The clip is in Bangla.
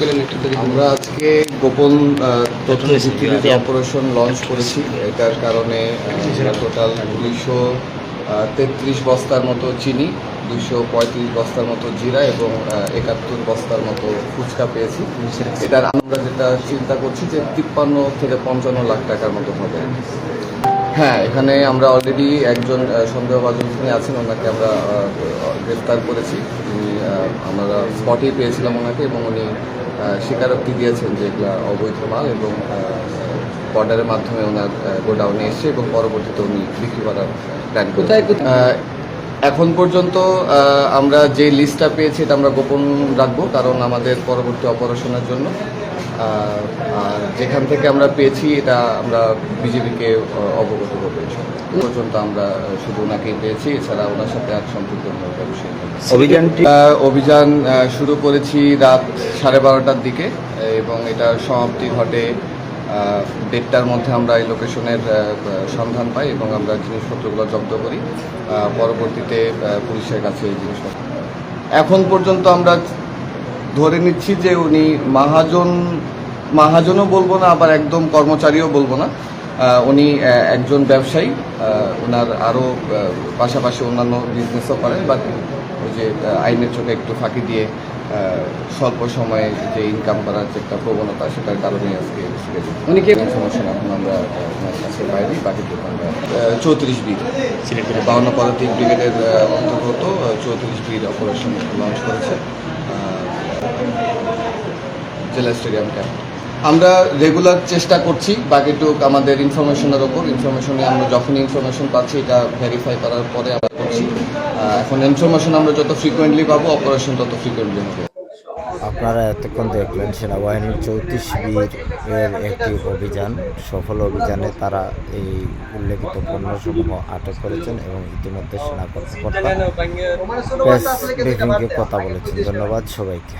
পেলেন আমরা আজকে গোপন তথ্য ভিত্তিতে অপারেশন লঞ্চ করেছি এটার কারণে টোটাল দুইশো তেত্রিশ বস্তার মতো চিনি দুইশো পঁয়ত্রিশ বস্তার মতো জিরা এবং একাত্তর বস্তার মতো ফুচকা পেয়েছি। এটার আমরা যেটা চিন্তা করছি যে তিপ্পান্ন থেকে পঞ্চান্ন লাখ টাকার মতো হবে। হ্যাঁ এখানে আমরা অলরেডি একজন সন্দেহভাজন যিনি আছেন ওনাকে আমরা গ্রেফতার করেছি। উনি আমরা স্পটেই পেয়েছিলাম ওনাকে এবং উনি স্বীকারোক্তি দিয়েছেন যে এগুলা অবৈধ মাল এবং বর্ডারের মাধ্যমে ওনার গোডাউনে এসছে এবং পরবর্তীতে উনি বিক্রি করার প্ল্যান কোথায়? এখন পর্যন্ত আমরা যে লিস্টটা পেয়েছি এটা আমরা গোপন রাখব কারণ আমাদের পরবর্তী অপারেশনের জন্য। যেখান থেকে আমরা পেয়েছি এটা আমরা বিজেপিকে অবগত। এ পর্যন্ত আমরা শুধু ওনাকেই পেয়েছি এছাড়া ওনার সাথে আর সম্পৃক্ত অভিযানটি অভিযান শুরু করেছি রাত সাড়ে বারোটার দিকে এবং এটার সমাপ্তি ঘটে দেড়টার মধ্যে আমরা এই লোকেশনের সন্ধান পাই এবং আমরা জিনিসপত্রগুলো জব্দ করি। পরবর্তীতে পুলিশের কাছে এই জিনিসপত্র। এখন পর্যন্ত আমরা ধরে নিচ্ছি যে উনি মহাজন মহাজনও বলব না আবার একদম কর্মচারীও বলব না। উনি একজন ব্যবসায়ী ওনার আরও পাশাপাশি অন্যান্য বিজনেসও করেন বাট ওই যে আইনের চোখে একটু ফাঁকি দিয়ে স্বল্প সময়ে যে ইনকাম করার যে একটা প্রবণতা সেটার কারণে আজকে ছেড়ে দিই। উনি কে? ইনফরমেশন এখন আমরা কাছে পাইনি বাকিটুকু আমরা চৌত্রিশ বি বাউন্ন পদাতিক ব্রিগেডের অন্তর্গত চৌত্রিশ বির অপারেশন লঞ্চ করেছে। জেলা স্টেডিয়াম ক্যাম্প আমরা রেগুলার চেষ্টা করছি বাকিটুক আমাদের ইনফরমেশনের ওপর। ইনফরমেশনে আমরা যখন ইনফরমেশন পাচ্ছি, এটা ভেরিফাই করার পরে আমরা করছি। এখন ইনফরমেশন আমরা যত ফ্রিকোয়েন্টলি পাবো অপারেশন তত ফ্রিকোয়েন্টলি হবে। আপনারা এতক্ষণ দেখলেন সেনাবাহিনীর চৌত্রিশ এর একটি অভিযান। সফল অভিযানে তারা এই উল্লেখিত পণ্যসমূহ আটক করেছেন এবং ইতিমধ্যে সেনা কর্মকর্তা কথা বলেছেন। ধন্যবাদ সবাইকে।